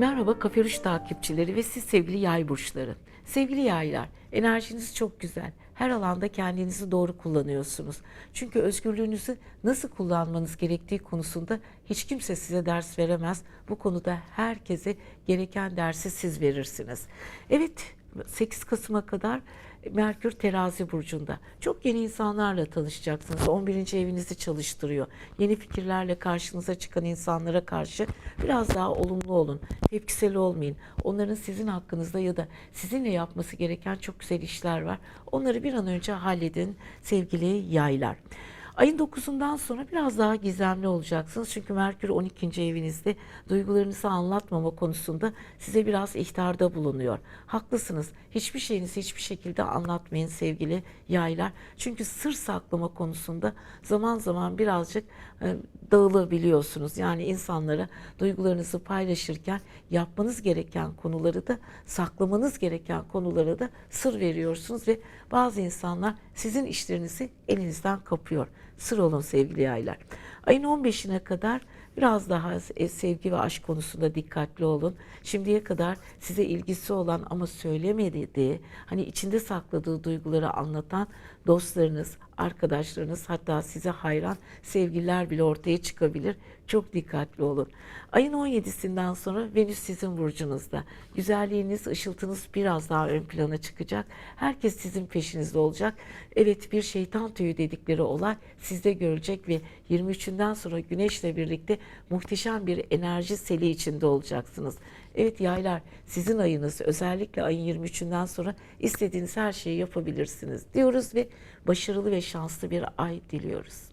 Merhaba Kaferuş takipçileri ve siz sevgili yay burçları. Sevgili yaylar, enerjiniz çok güzel. Her alanda kendinizi doğru kullanıyorsunuz. Çünkü özgürlüğünüzü nasıl kullanmanız gerektiği konusunda hiç kimse size ders veremez. Bu konuda herkese gereken dersi siz verirsiniz. Evet, 8 Kasım'a kadar Merkür terazi burcunda. Çok yeni insanlarla tanışacaksınız. 11. evinizi çalıştırıyor. Yeni fikirlerle karşınıza çıkan insanlara karşı biraz daha olumlu olun. Tepkisel olmayın. Onların sizin hakkınızda ya da sizinle yapması gereken çok güzel işler var. Onları bir an önce halledin sevgili yaylar. Ayın 9'undan sonra biraz daha gizemli olacaksınız. Çünkü Merkür 12. evinizde duygularınızı anlatmama konusunda size biraz ihtarda bulunuyor. Haklısınız. Hiçbir şeyinizi hiçbir şekilde anlatmayın sevgili yaylar. Çünkü sır saklama konusunda zaman zaman birazcık e, dağılabiliyorsunuz. Yani insanlara duygularınızı paylaşırken yapmanız gereken konuları da saklamanız gereken konulara da sır veriyorsunuz ve bazı insanlar sizin işlerinizi elinizden kapıyor. Sır olun sevgili yaylar. Ayın 15'ine kadar biraz daha e, sevgi ve aşk konusunda dikkatli olun. Şimdiye kadar size ilgisi olan ama söylemediği, hani içinde sakladığı duyguları anlatan dostlarınız, arkadaşlarınız hatta size hayran sevgililer bile ortaya çıkabilir. Çok dikkatli olun. Ayın 17'sinden sonra Venüs sizin burcunuzda. Güzelliğiniz, ışıltınız biraz daha ön plana çıkacak. Herkes sizin peşinizde olacak. Evet bir şeytan tüyü dedikleri olay sizde görecek ve 23'ünden sonra Güneş'le birlikte muhteşem bir enerji seli içinde olacaksınız. Evet yaylar sizin ayınız özellikle ayın 23'ünden sonra istediğiniz her şeyi yapabilirsiniz diyoruz ve başarılı ve şanslı bir ay diliyoruz.